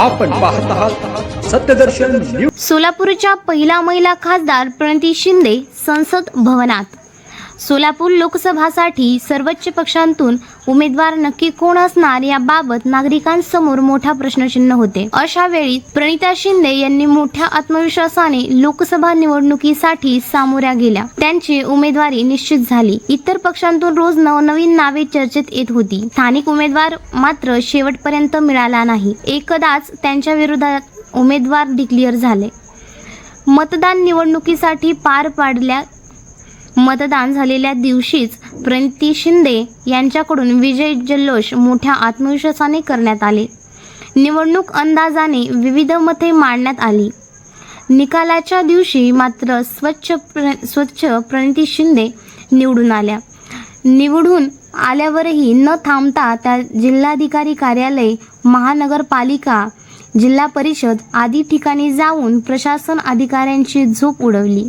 आपण पाहत आहात सत्यदर्शन न्यूज. सोलापूरच्या पहिला महिला खासदार प्रणती शिंदे संसद भवनात. सोलापूर लोकसभासाठी सर्वोच्च पक्षांतून उमेदवार नक्की कोण असणार याबाबत नागरिकांसमोर मोठा प्रश्नचिन्ह होते. अशा वेळी प्रणिता शिंदे यांनी मोठ्या आत्मविश्वासाने लोकसभा निवडणुकीसाठी सामोऱ्या गेल्या. त्यांची उमेदवारी निश्चित झाली. इतर पक्षांतून रोज नवनवीन नावे चर्चेत येत होती. स्थानिक उमेदवार मात्र शेवटपर्यंत मिळाला नाही. एकदाच त्यांच्या विरोधात उमेदवार डिक्लेअर झाले. मतदान निवडणुकीसाठी पार पाडल्या मतदान झालेल्या दिवशीच प्रणिती शिंदे यांच्याकडून विजय जल्लोष मोठ्या आत्मविश्वासाने करण्यात आले. निवडणूक अंदाजाने विविध मते मांडण्यात आली. निकालाच्या दिवशी मात्र स्वच्छ प्र स्वच्छ प्रणिती शिंदे निवडून आल्या. निवडून आल्यावरही न थांबता त्या जिल्हाधिकारी कार्यालय महानगरपालिका जिल्हा परिषद आदी ठिकाणी जाऊन प्रशासन अधिकाऱ्यांची झोप उडवली.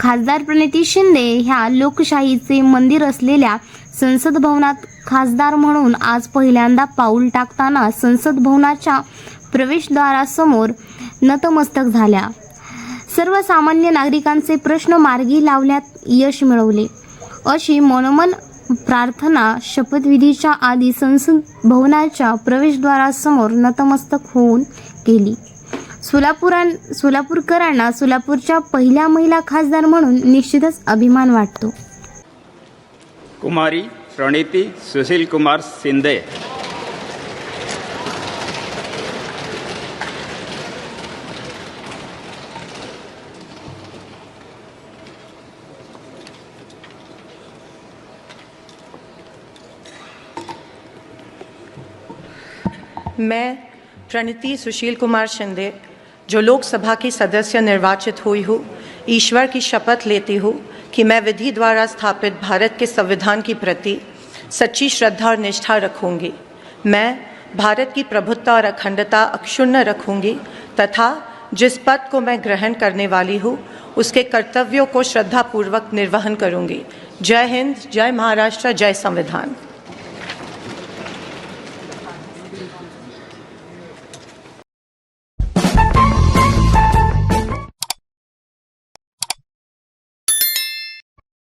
खासदार प्रणिती शिंदे ह्या लोकशाहीचे मंदिर असलेल्या संसद भवनात खासदार म्हणून आज पहिल्यांदा पाऊल टाकताना संसद भवनाच्या प्रवेशद्वारासमोर नतमस्तक झाल्या. सर्वसामान्य नागरिकांचे प्रश्न मार्गी लावण्यात यश मिळवले. अशी मनोमन प्रार्थना शपथविधीच्या आधी संसद भवनाच्या प्रवेशद्वारासमोर नतमस्तक होऊन केली सोलापुरां सोलापूरकरांना सोलापूरच्या पहिल्या महिला खासदार म्हणून निश्चितच अभिमान वाटतो. कुमारी प्रणीती सुशील कुमार शिंदे. मैं प्रणति सुशील कुमार शिंदे जो लोकसभा की सदस्य निर्वाचित हुई हूँ, ईश्वर की शपथ लेती हूँ कि मैं विधि द्वारा स्थापित भारत के संविधान की प्रति सच्ची श्रद्धा और निष्ठा रखूँगी। मैं भारत की प्रभुत्ता और अखंडता अक्षुण्ण रखूँगी तथा जिस पद को मैं ग्रहण करने वाली हूँ, उसके कर्तव्यों को श्रद्धापूर्वक निर्वहन करूँगी। जय हिंद, जय महाराष्ट्र, जय संविधान।